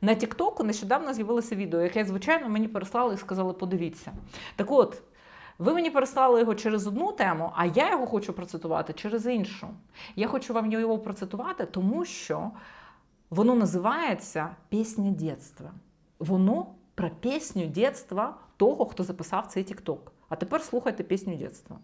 На Тіктоку нещодавно з'явилося відео, яке, звичайно, мені переслали і сказали: подивіться. Так от, ви мені переслали його через одну тему, а я його хочу процитувати через іншу. Я хочу вам його процитувати, тому що воно називається Пісня дєтства. Воно про пісню дєтства того, хто записав цей Тікток. А тепер слухайте пісню дєтства.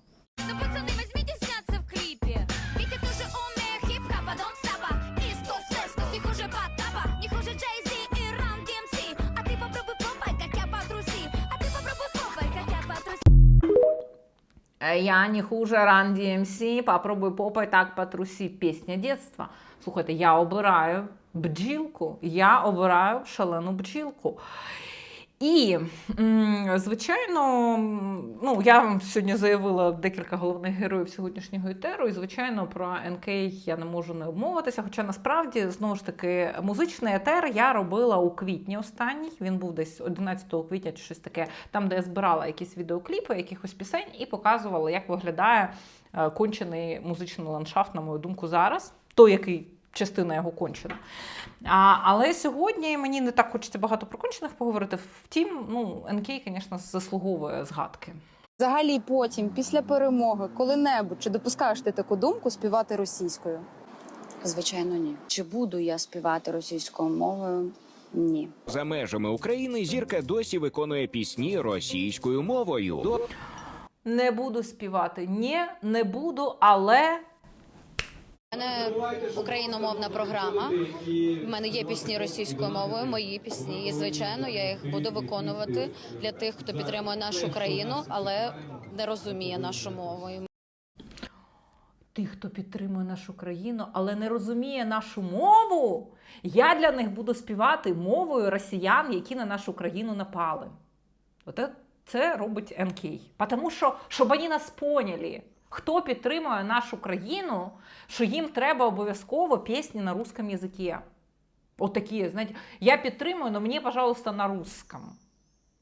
Я не хуже Run DMC, попробуй попой так потруси. Пісня детства. Слухайте, я обираю бджілку, я обираю шалену бджілку. І, звичайно, ну, я сьогодні заявила декілька головних героїв сьогоднішнього етеру, і, звичайно, про НК я не можу не обмовитися. Хоча насправді, знову ж таки, музичний етер я робила у квітні останній. Він був десь 11 квітня чи щось таке, там, де я збирала якісь відеокліпи, якихось пісень, і показувала, як виглядає е, кончений музичний ландшафт, на мою думку, зараз. Той, який частина його кончена. А, але сьогодні мені не так хочеться багато про кончених поговорити. Втім, ну, НК, звісно, заслуговує згадки. Взагалі, потім, після перемоги, коли-небудь чи допускаєш ти таку думку співати російською? Звичайно, ні. Чи буду я співати російською мовою? Ні. За межами України зірка досі виконує пісні російською мовою. До Не буду співати. Ні, не буду, але У мене україномовна програма. У мене є пісні російською мовою, мої пісні. І звичайно, я їх буду виконувати для тих, хто підтримує нашу країну, але не розуміє нашу мову. Тих, хто підтримує нашу країну, але не розуміє нашу мову, я для них буду співати мовою росіян, які на нашу країну напали. Оте це робить НК. Тому що, щоб вони нас поняли, хто підтримує нашу країну, що їм треба обов'язково пісні на русском язикі. От такі, знаєте, я підтримую, але мені, пожалуйста, на русском.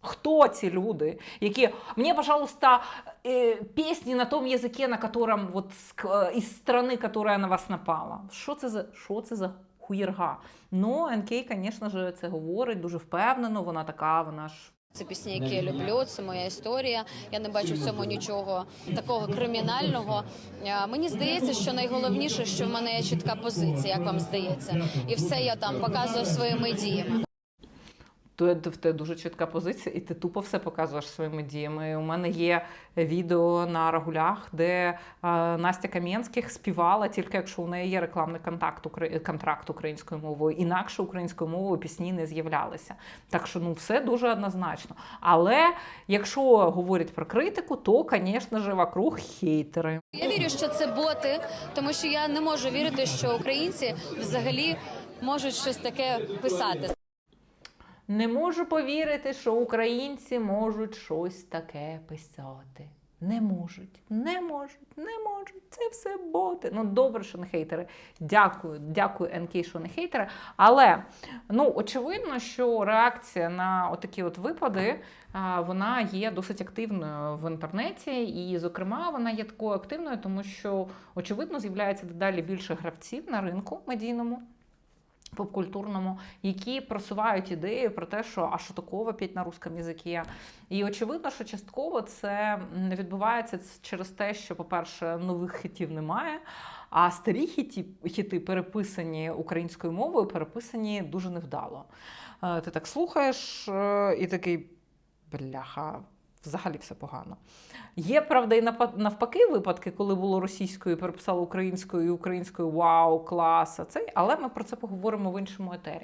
Хто ці люди, які мені, пожалуйста, э, пісні на тому язикі, на котором вот э, із страни, яка на вас напала. Що це за що це за хуєрга? Ну, НК, звісно ж, це говорить дуже впевнено. Вона така, вона ж Це пісні, які я люблю. Це моя історія. Я не бачу в цьому нічого такого кримінального. Е, Мені здається, що найголовніше, що в мене є чітка позиція, як вам здається, і все я там показую своїми діями. То в тебе дуже чітка позиція, і ти тупо все показуєш своїми діями. У мене є відео на рагулях, де е, Настя Кам'янських співала, тільки якщо у неї є рекламний контакт, контракт українською мовою. Інакше українською мовою пісні не з'являлися. Так що ну все дуже однозначно. Але якщо говорять про критику, то, звісно ж, вокруг хейтери. Я вірю, що це боти, тому що я не можу вірити, що українці взагалі можуть щось таке писати. Не можу повірити, що українці можуть щось таке писати. Не можуть, не можуть, не можуть. Це все боти. Ну добре, що не хейтери. Дякую, дякую, НК, що не хейтери. Але ну очевидно, що реакція на отакі от випади вона є досить активною в інтернеті, і, зокрема, вона є такою активною, тому що очевидно з'являється дедалі більше гравців на ринку медійному попкультурному, які просувають ідею про те, що а що такого п'ять на русском язикі. І очевидно, що частково це відбувається через те, що, по-перше, нових хітів немає. А старі хіті, хіти, переписані українською мовою, переписані дуже невдало. Е, Ти так слухаєш е, і такий бляха, взагалі все погано. Є, правда, і навпаки випадки, коли було російською, переписало українською і українською вау, клас, цей, але ми про це поговоримо в іншому етері.